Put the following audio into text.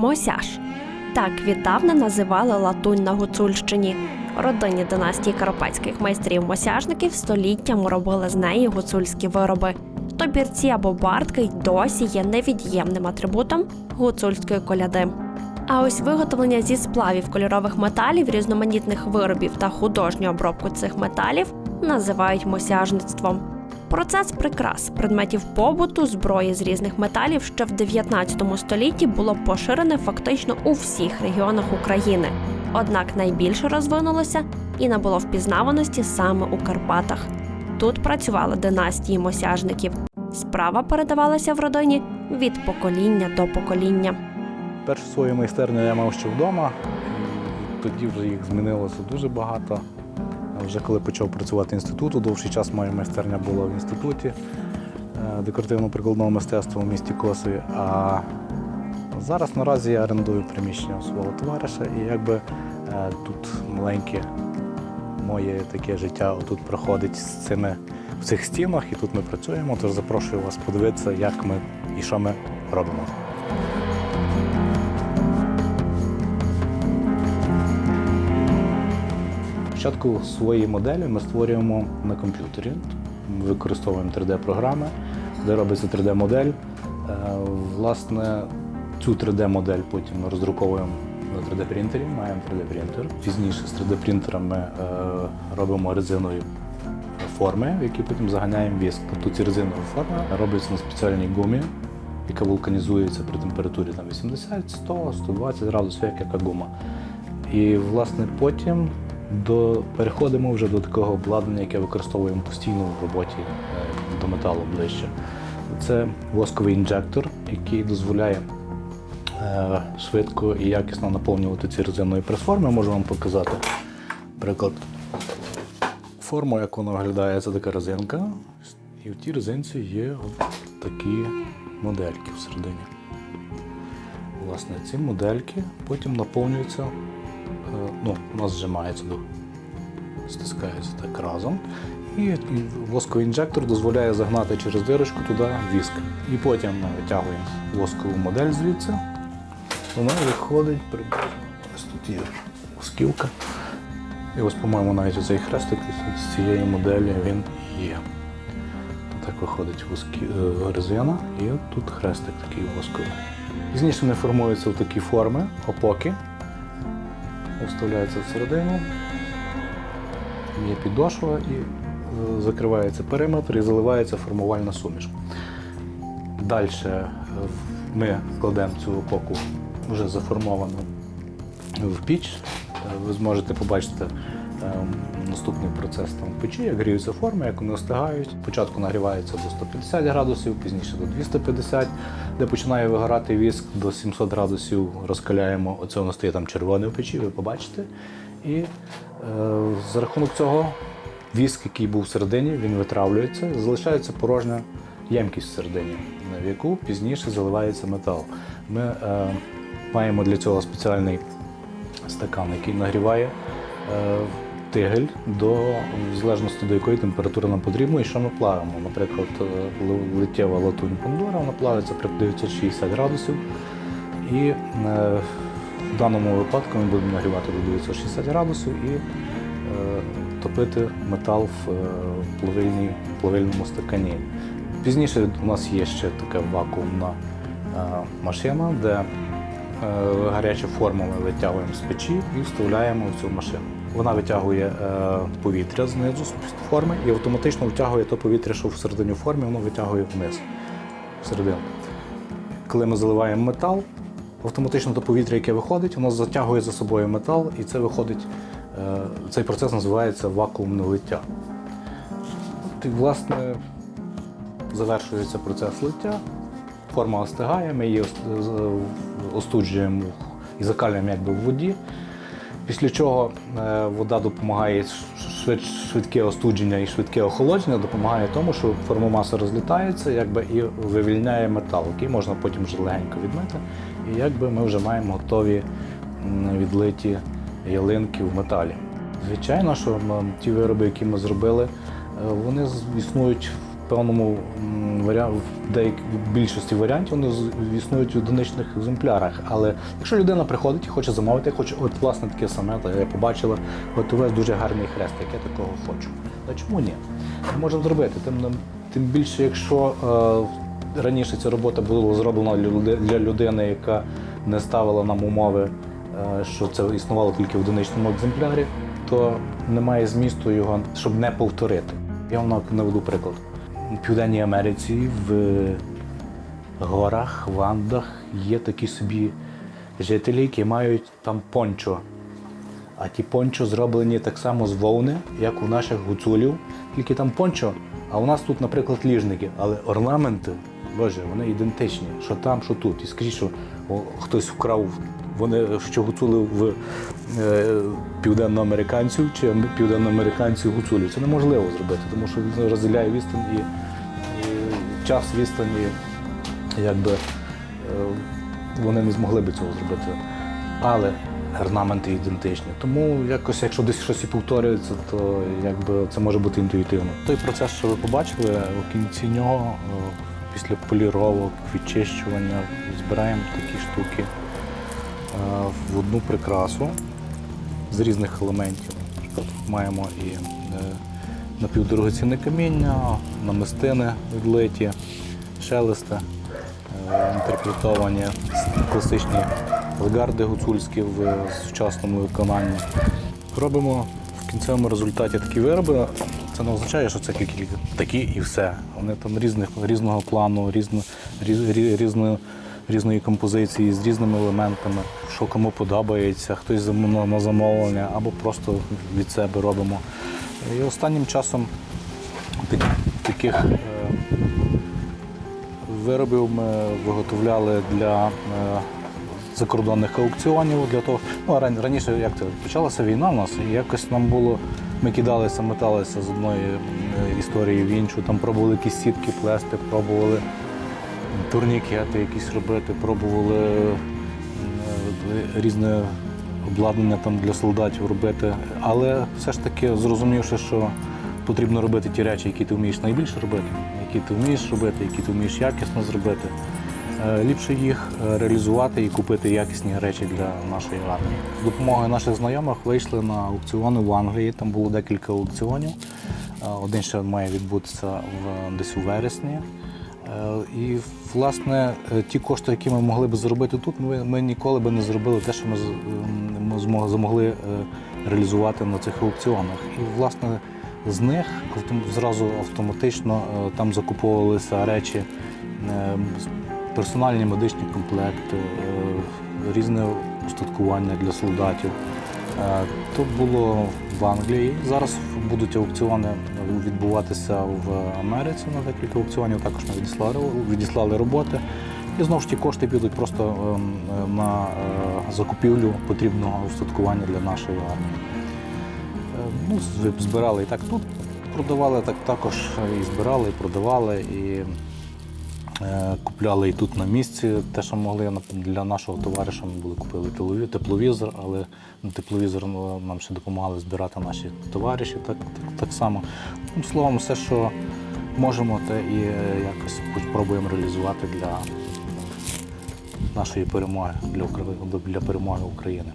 Мосяж. Так віддавна називали латунь на Гуцульщині. Родині династії карпатських майстрів-мосяжників століттями робили з неї гуцульські вироби. Тобірці або бартки й досі є невід'ємним атрибутом гуцульської коляди. А ось виготовлення зі сплавів кольорових металів, різноманітних виробів та художню обробку цих металів називають мосяжництвом. Процес прикрас предметів побуту, зброї з різних металів ще в 19 столітті було поширене фактично у всіх регіонах України. Однак найбільше розвинулося і набуло впізнаваності саме у Карпатах. Тут працювали династії мосяжників. Справа передавалася в родині від покоління до покоління. Першу свою майстерню я мав ще вдома, тоді вже їх змінилося дуже багато. Вже коли почав працювати інституту, довший час моя майстерня була в інституті е, декоративно-прикладного мистецтва у місті Коси. А зараз наразі я орендую приміщення у свого товариша, і якби е, тут маленьке моє таке життя тут проходить з цими в цих стінах, і тут ми працюємо. Тож запрошую вас подивитися, як ми і що ми робимо. Спочатку свої моделі ми створюємо на комп'ютері. Використовуємо 3D-програми, де робиться 3D-модель. Е, Власне, цю 3D-модель потім ми роздруковуємо на 3D-принтері, маємо 3D-принтер. Пізніше з 3D-принтера ми е, робимо резинові форми, в які потім заганяємо віск. Тобто ці резинові форми робляться на спеціальній гумі, яка вулканізується при температурі там, 80, 100, 120 градусів, як яка гума. І власне потім до, переходимо вже до такого обладнання, яке використовуємо постійно в роботі е, до металу ближче. Це восковий інжектор, який дозволяє е, швидко і якісно наповнювати ці резинові прес-форми. Можу вам показати. Приклад. Форму, як вона виглядає, це така резинка. І в тій резинці є такі модельки всередині. Власне, ці модельки потім наповнюються, ну, у нас зжимається стискається так разом. І восковий інжектор дозволяє загнати через дирочку туди віск. І потім ми витягуємо воскову модель звідси. Вона виходить приблизно. Ось тут є восківка. І ось, по-моєму, навіть цей хрестик з цієї моделі він є. Так виходить воскі... е, резина, і тут хрестик такий восковий. Пізніше вони формуються в такі форми, опоки, вставляються всередину, є підошва і е, закривається периметр і заливається формувальна суміш. Далі ми кладемо цю опоку вже заформовану в піч. Е, Ви зможете побачити е, наступний процес там в печі, як гріються форми, як вони остигають. Спочатку нагрівається до 150 градусів, пізніше до 250, де починає вигорати віск, до 700 градусів розкаляємо. Оце воно стає там червоне в печі, ви побачите. І е, за рахунок цього віск, який був всередині, він витравлюється, залишається порожня ємкість всередині, в яку пізніше заливається метал. Ми е, маємо для цього спеціальний стакан, який нагріває е, тигель до в залежності до якої температури нам потрібно і що ми плавимо. Наприклад, е, л- литтєва латунь помідора вона плавиться при 960 градусів. І е, в даному випадку ми будемо нагрівати до 960 градусів і е, топити метал в е, плавильній, плавильному стакані. Пізніше у нас є ще така вакуумна е, машина, де е, гарячу форму ми витягуємо з печі і вставляємо в цю машину. Вона витягує е, повітря знизу з форми і автоматично витягує то повітря, що всередині форми, воно витягує вниз, всередину. Коли ми заливаємо метал, автоматично то повітря, яке виходить, воно затягує за собою метал, і це виходить. е, Цей процес називається вакуумне лиття. І, власне, завершується процес лиття, форма остигає, ми її остуджуємо і закалюємо якби в воді. Після чого е, вода допомагає швидке остудження і швидке охолодження, допомагає тому, що формомаса розлітається якби, і вивільняє метал, який можна потім вже легенько відмити. І якби ми вже маємо готові відлиті ялинки в металі. Звичайно, що ті вироби, які ми зробили, е, вони існують певному в деяк- більшості варіантів вони існують в одиничних екземплярах. Але якщо людина приходить і хоче замовити, хоче, от власне таке саме, та я побачила, от у вас дуже гарний хрест, як я такого хочу. Та чому ні? Ми можемо зробити. Тим, тим більше, якщо е, раніше ця робота була зроблена для людини, яка не ставила нам умови, е, що це існувало тільки в одиничному екземплярі, то немає змісту його, щоб не повторити. Я вам нав- наведу приклад. Південній Америці в горах, в Андах є такі собі жителі, які мають там пончо. А ті пончо зроблені так само з вовни, як у наших гуцулів, тільки там пончо, а у нас тут, наприклад, ліжники. Але орнаменти, боже, вони ідентичні, що там, що тут. І скажіть, що хтось вкрав вони що гуцули в е, південноамериканців чи ам- південноамериканців гуцулів. Це неможливо зробити, тому що він розділяє відстань і, і час відстані, якби е, вони не змогли би цього зробити. Але орнаменти ідентичні. Тому якось, якщо десь щось і повторюється, то якби це може бути інтуїтивно. Той процес, що ви побачили, у кінці нього, е, після поліровок, відчищування, збираємо такі штуки в одну прикрасу з різних елементів. Маємо і е, напівдорогоцінне каміння, намистини відлиті, шелести, е, інтерпретовані класичні легарди гуцульські в сучасному виконанні. Робимо в кінцевому результаті такі вироби. Це не означає, що це тільки такі і все. Вони там різних, різного плану, різно, різ, рі- різної, композиції, з різними елементами, що кому подобається, хтось на- замовлення або просто від себе робимо. І останнім часом так- таких е, виробів ми виготовляли для е, закордонних аукціонів. Для того, ну, ран- раніше як це почалася війна в нас, і якось нам було. Ми кидалися, металися з одної е, історії в іншу, там пробували якісь сітки плести, пробували турнікети якісь робити, пробували е, різне обладнання там для солдатів робити. Але все ж таки зрозумівши, що потрібно робити ті речі, які ти вмієш найбільше робити, які ти вмієш робити, які ти вмієш якісно зробити. е, Ліпше їх е, реалізувати і купити якісні речі для нашої армії. З допомогою наших знайомих вийшли на аукціони в Англії. Там було декілька аукціонів. Е, Один ще має відбутися в десь у вересні. Е, І власне е, ті кошти, які ми могли б заробити тут, ми, ми ніколи б не зробили те, що ми, ем, ми змо- змогли е, реалізувати на цих аукціонах. І власне з них зразу автоматично там закуповувалися речі, персональні медичні комплекти, різне устаткування для солдатів. То було в Англії. Зараз будуть аукціони відбуватися в Америці на декілька аукціонів. Також ми відіслали, відіслали роботи. І знову ж ті кошти підуть просто ем, е, на е, закупівлю потрібного устаткування для нашої армії. Е, Ну, збирали і так тут, продавали так також і збирали, і продавали, і купляли і тут на місці. Те, що могли для нашого товариша, ми були купили тепловізор, але тепловізор ну, нам ще допомагали збирати наші товариші так, так, так само. Ну, словом, все, що можемо, те і е, якось спробуємо реалізувати для нашої перемоги, для, для перемоги України.